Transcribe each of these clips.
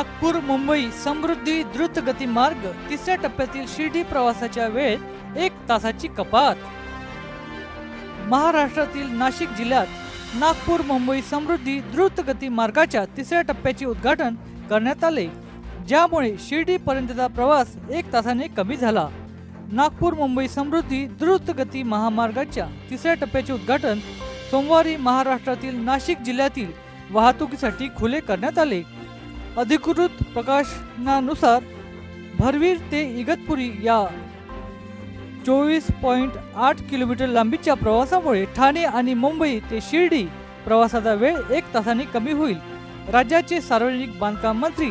नागपूर मुंबई समृद्धी द्रुतगती मार्ग तिसऱ्या टप्प्यातील शिर्डी प्रवासाच्या वेळेत एक तासाची कपात. महाराष्ट्रातील नाशिक जिल्ह्यात नागपूर मुंबई समृद्धी द्रुतगती मार्गाच्या तिसऱ्या टप्प्याचे उद्घाटन करण्यात आले. ज्यामुळे शिर्डी पर्यंतचा प्रवास एक तासाने कमी झाला. नागपूर मुंबई समृद्धी द्रुतगती महामार्गाच्या तिसऱ्या टप्प्याचे उद्घाटन सोमवारी महाराष्ट्रातील नाशिक जिल्ह्यातील वाहतुकीसाठी खुले करण्यात आले. अधिकृत प्रकाशनानुसार भरवीर ते इगतपुरी या चोवीस पॉईंट आठ किलोमीटर लांबीच्या प्रवासामुळे ठाणे आणि मुंबई ते शिर्डी प्रवासाचा वेळ एक तासाने कमी होईल. राज्याचे सार्वजनिक बांधकाम मंत्री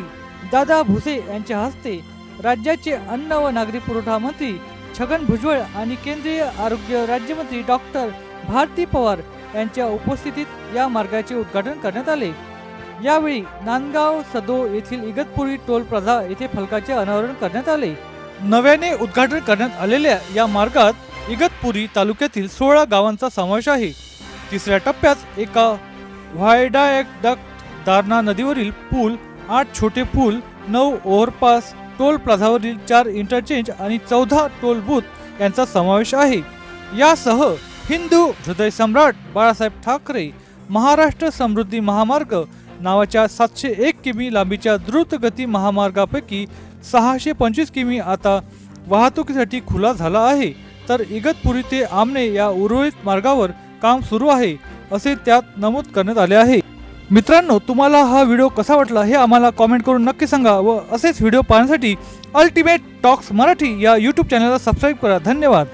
दादा भुसे यांच्या हस्ते राज्याचे अन्न व नागरी पुरवठा मंत्री छगन भुजबळ आणि केंद्रीय आरोग्य राज्यमंत्री डॉक्टर भारती पवार यांच्या उपस्थितीत या मार्गाचे उद्घाटन करण्यात आले. यावेळी नांदगाव सदो येथील इगतपुरी टोल प्लाझा येथे फलकाचे अनावरण करण्यात आले. नव्याने उद्घाटन करण्यात आलेल्या या मार्गात इगतपुरी तालुक्यातील सोळा गावांचा समावेश आहे. तिसऱ्या टप्प्यात एका व्हायडायडक्ट दारणा नदीवरील पूल आठ छोटे पूल नऊ ओव्हरपास टोल प्लाझावरील चार इंटरचेंज आणि चौदा टोल बूथ यांचा समावेश आहे. यासह हिंदू हृदय सम्राट बाळासाहेब ठाकरे महाराष्ट्र समृद्धी महामार्ग नावाच्या सातशे एक किमी लांबीच्या द्रुतगती महामार्गापैकी सहाशे पंचवीस किमी आता वाहतुकीसाठी खुला झाला आहे. तर इगतपुरी ते आमने या उर्वरित मार्गावर काम सुरू आहे असे त्यात नमूद करण्यात आले आहे. मित्रांनो तुम्हाला हा व्हिडिओ कसा वाटला हे आम्हाला कॉमेंट करून नक्की सांगा व असेच व्हिडिओ पाहण्यासाठी अल्टिमेट टॉक्स मराठी या यूट्यूब चॅनलला सबस्क्राईब करा. धन्यवाद.